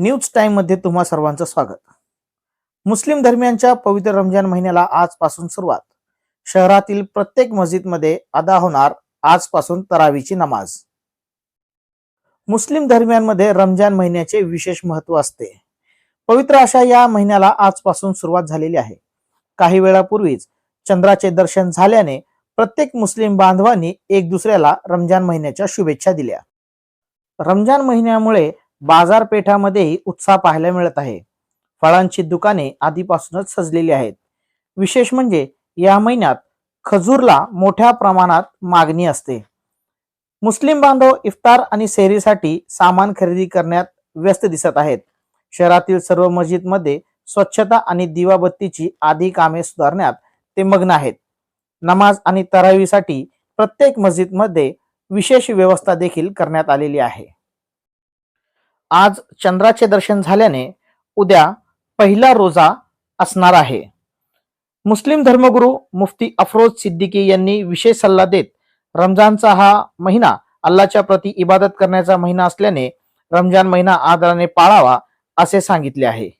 News टाइममध्ये तुम्हा सर्वांचं स्वागत. मुस्लिम धर्मियांच्या पवित्र रमजान महिन्याला आजपासून सुरुवात. शहरातील प्रत्येक मस्जिदमध्ये अदा होणार आजपासून तरावीची नमाज. मुस्लिम धर्मियांमध्ये रमजान महिन्याचे विशेष महत्त्व असते. पवित्र अशा या महिन्याला आजपासून सुरुवात झालेली आहे. काही वेळापूर्वीच चंद्राचे दर्शन झाल्याने प्रत्येक मुस्लिम बांधवांनी एक दुसऱ्याला रमजान महिन्याच्या शुभेच्छा दिल्या. रमजान महिन्यामुळे बाजारपेठामध्येही उत्साह पाहायला मिळत आहे. फळांची दुकाने आधीपासूनच सजलेली आहेत. विशेष म्हणजे या महिन्यात खजूरला मोठ्या प्रमाणात मागणी असते. मुस्लिम बांधव इफ्तार आणि सेरीसाठी सामान खरेदी करण्यात व्यस्त दिसत आहेत. शहरातील सर्व मस्जिदमध्ये स्वच्छता आणि दिवाबत्तीची आदी कामे सुधारण्यात ते मग्न आहेत. नमाज आणि तरावीसाठी प्रत्येक मस्जिदमध्ये विशेष व्यवस्था देखील करण्यात आलेली आहे. आज चंद्राचे दर्शन झाल्याने उद्या पहिला रोजा असणार आहे. मुस्लिम धर्मगुरू मुफ्ती अफरोज सिद्दीकी यांनी विशेष सल्ला देत रमजानचा हा महिना अल्लाच्या प्रती इबादत करण्याचा महिना असल्याने रमजान महिना आदराने पाळावा असे सांगितले आहे.